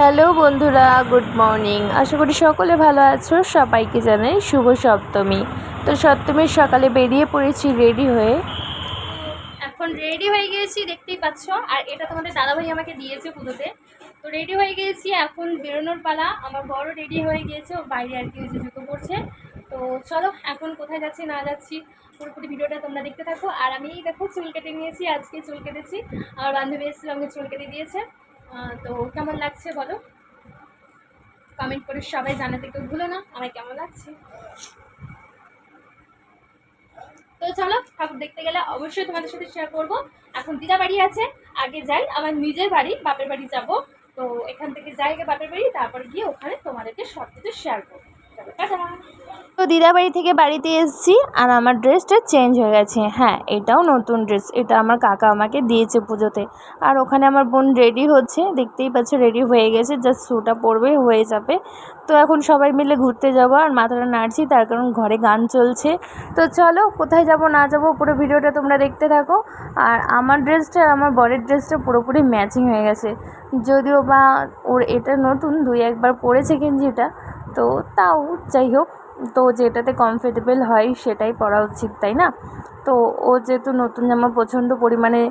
Hello বন্ধুরা, good morning. আশা করি সকলে ভালো আছো। সবাইকে জানাই শুভ সপ্তমী। তো সপ্তমীর সকালে বেরিয়ে পড়েছি, রেডি হয়ে। এখন রেডি হয়ে গিয়েছি, দেখতেই পাচ্ছ। আর এটা তোমাদের দাদাভাই আমাকে দিয়েছে পুজোতে। তো রেডি হয়ে গিয়েছি, এখন বেরোনোর পালা। আমার বড় রেডি হয়ে গিয়েছে, ও বাইরে আর কি জুতো পড়ছে। তো চলো, এখন কোথায় যাচ্ছি না যাচ্ছি, পুরোপুরি ভিডিওটা তোমরা দেখতে থাকো। আর আমি দেখো, চুল কেটে নিয়েছি, আজকে চুল কেটেছি। আমার বান্ধবী এসেছিল, আমাকে চুল কেটে দিয়েছে। তো কেমন লাগছে বলো? কমেন্ট করে সবাই জানাতে কেউ ভুলো না, আমার কেমন লাগছে? তো চলো, ঠাকুর দেখতে গেলে অবশ্যই তোমাদের সাথে শেয়ার করব। এখন দিদা বাড়ি আছে, আগে যাই আমার নিজের বাড়ি, বাপের বাড়ি যাব। তো এখান থেকে যাই বাপের বাড়ি, তারপর গিয়ে ওখানে তোমাদেরকে সব কিছু শেয়ার করব। চলো, টাটা! তো দিদাবাড়ি থেকে বাড়িতে এসেছি আর আমার ড্রেসটা চেঞ্জ হয়ে গেছে। হ্যাঁ এটাও নতুন ড্রেস। এটা আমার কাকা আমাকে দিয়েছে পুজোতে। আর ওখানে আমার বোন রেডি হচ্ছে। দেখতেই পাচ্ছ রেডি হয়ে গেছে। জাস্ট শ্যুটা পরবে, হয়ে যাবে। তো এখন সবাই মিলে ঘুরতে যাব আর মাথাটা নাড়ছি, তার কারণ ঘরে গান চলছে। তো চলো, কোথায় যাব, না যাব, পুরো ভিডিওটা তোমরা দেখতে থাকো। আর আমার ড্রেসটা আর আমার বরের ড্রেসটা পুরোপুরি ম্যাচিং হয়ে গেছে। যদিও বা ওর এটা নতুন, দুই একবার পরেছে গেঞ্জিটা। তো তাও, যাই হোক। তো যেটাতে কমফোর্টেবল হয় সেটাই পরা উচিত, তাই না? তো ও যেহেতু নতুন জামা প্রচণ্ড পরিমাণে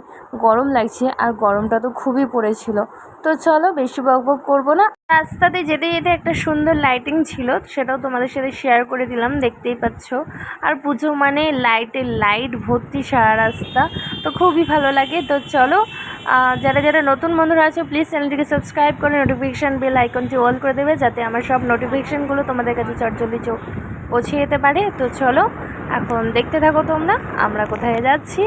গরম লাগছে আর গরমটা তো খুবই পড়েছিল। তো চলো বেশি বকবক করব না। রাস্তাতে যেতে যেতে একটা সুন্দর লাইটিং ছিল, সেটাও তোমাদের সাথে শেয়ার করে দিলাম, দেখতেই পাচ্ছ। আর পুজো মানে লাইটের লাইট ভর্তি সারা রাস্তা, তো খুবই ভালো লাগে। তো চলো যারা যারা নতুন বন্ধুরা আছে প্লিজ চ্যানেলটিকে সাবস্ক্রাইব করে নোটিফিকেশান বেল আইকনটি অল করে দেবে, যাতে আমার সব নোটিফিকেশানগুলো তোমাদের কাছে চটজলদি চোখ পৌঁছে যেতে পারে। তো চলো, এখন দেখতে থাকো তোমরা, আমরা কোথায় যাচ্ছি?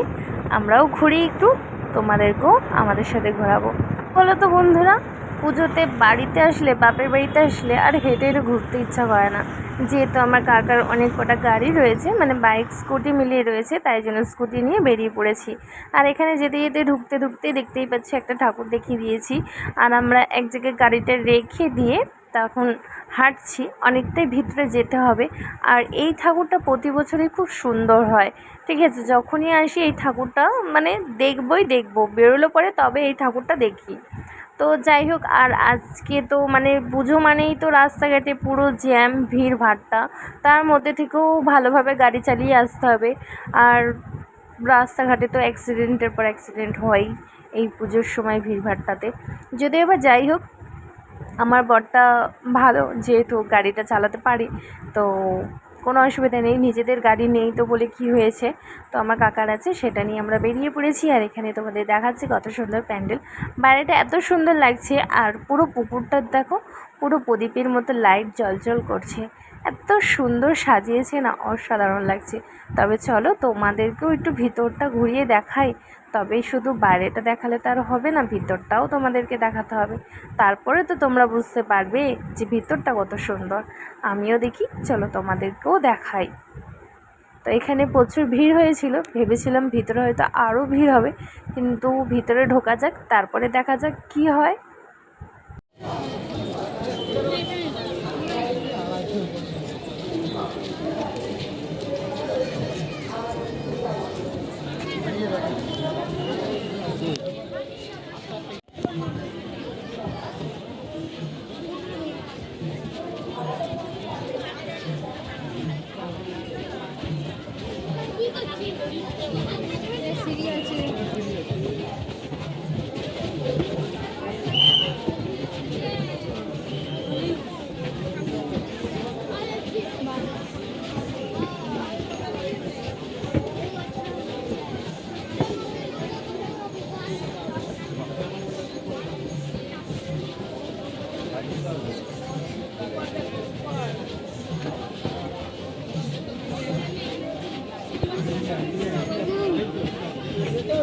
আমরাও ঘুরি একটু, তোমাদেরকেও আমাদের সাথে ঘোরাবো। বলো তো বন্ধুরা পুজোতে বাড়িতে আসলে, বাপের বাড়িতে আসলে আর হেঁটে হেঁটে ঘুরতে ইচ্ছা করে না। যেহেতু আমার কাকার অনেক কটা গাড়ি রয়েছে মানে বাইক, স্কুটি মিলিয়ে রয়েছে, তাই জন্য স্কুটি নিয়ে বেরিয়ে পড়েছি। আর এখানে যেতে যেতে ঢুকতে ঢুকতে দেখতেই পাচ্ছি একটা ঠাকুর দেখিয়ে দিয়েছি। আর আমরা এক জায়গায় গাড়িটা রেখে দিয়ে তখন হাঁটছি, অনেকটাই ভিতরে যেতে হবে। আর এই ঠাকুরটা প্রতি বছরই খুব সুন্দর হয়। ঠিক আছে, যখনই আসি এই ঠাকুরটা মানে দেখবই দেখব, বেরোলো পরে তবে এই ঠাকুরটা দেখি। তো যাই হোক, আর আজকে তো মানে পুজো মানেই তো রাস্তাঘাটে পুরো জ্যাম, ভিড়, ভাট্টা। তার মধ্যে থেকেও ভালোভাবে গাড়ি চালিয়ে আসতে হবে। আর রাস্তাঘাটে তো অ্যাক্সিডেন্টের পর অ্যাক্সিডেন্ট হয়ই এই পুজোর সময় ভিড়, ভাট্টাতে। যদিও বা যাই হোক, আমার বরটা ভালো, যেহেতু গাড়িটা চালাতে পারে, তো কোনো অসুবিধা নেই, নিজেদের গাড়ি নেই তো বলে কি হয়েছে? তো আমার কাকার আছে, সেটা নিয়ে আমরা বেরিয়ে পড়েছি আর এখানে তোমাদের দেখাচ্ছি কত সুন্দর প্যান্ডেল। বাইরেটা এত সুন্দর লাগছে আর পুরো পুকুরটার দেখো, পুরো প্রদীপের মতো লাইট জলজল করছে। এত সুন্দর সাজিয়েছে না, অসাধারণ লাগছে। তবে চলো তোমাদেরকেও একটু ভিতরটা ঘুরিয়ে দেখাই। তবে শুধু বাইরেটা দেখালে তো আর হবে না, ভিতরটাও তোমাদেরকে দেখাতে হবে। তারপরে তো তোমরা বুঝতে পারবে যে ভিতরটা কত সুন্দর। আমিও দেখি, চলো তোমাদেরকেও দেখাই। তো এখানে প্রচুর ভিড় হয়েছিল, ভেবেছিলাম ভিতরে হয়তো আরও ভিড় হবে। কিন্তু ভিতরে ঢোকা যাক, তারপরে দেখা যাক কি হয়। সিরিয়াল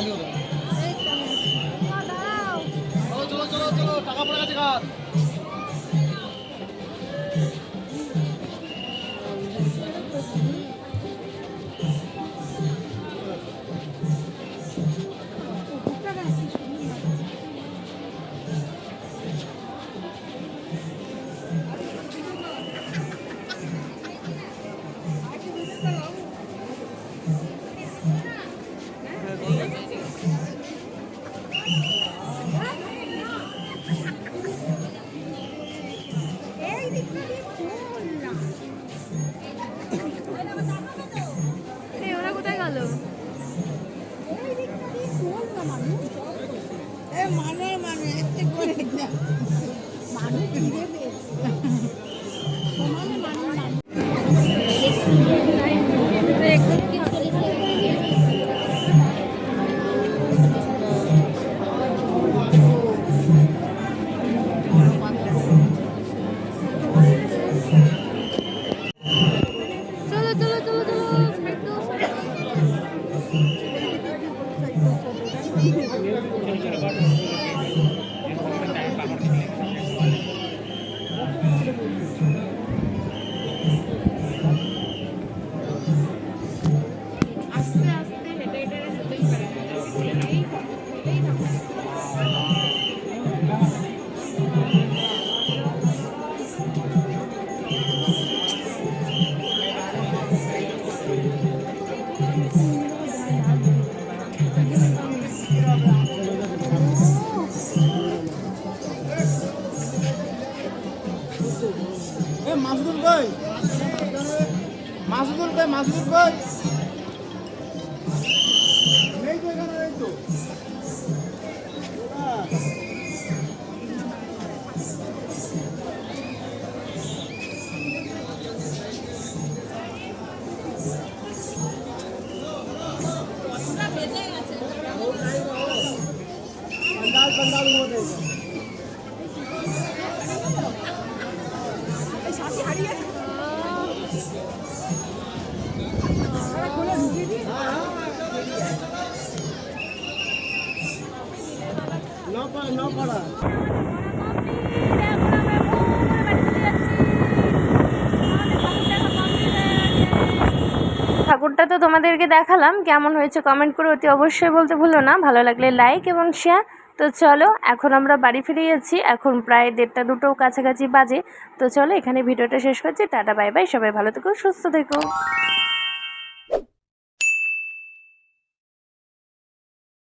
value এ মানে মানে মানুষ মাসুদুল কই মাসুদুল কই নেই তো এখানে নেই তো पंडाल पंडाल होते সাথে ঠাকুরটা তো তোমাদেরকে দেখালাম, কেমন হয়েছে কমেন্ট করে অতি অবশ্যই বলতে ভুলো না। ভালো লাগলে লাইক এবং শেয়ার তো চলো, এখন আমরা বাড়ি ফিরে যাচ্ছি। এখন প্রায় দেড়টা দুটো কাছাকাছি বাজে। তো চলো, এখানে ভিডিওটা শেষ করছি। টাটা বাই বাই সবাই ভালো থেকো, সুস্থ থেকো।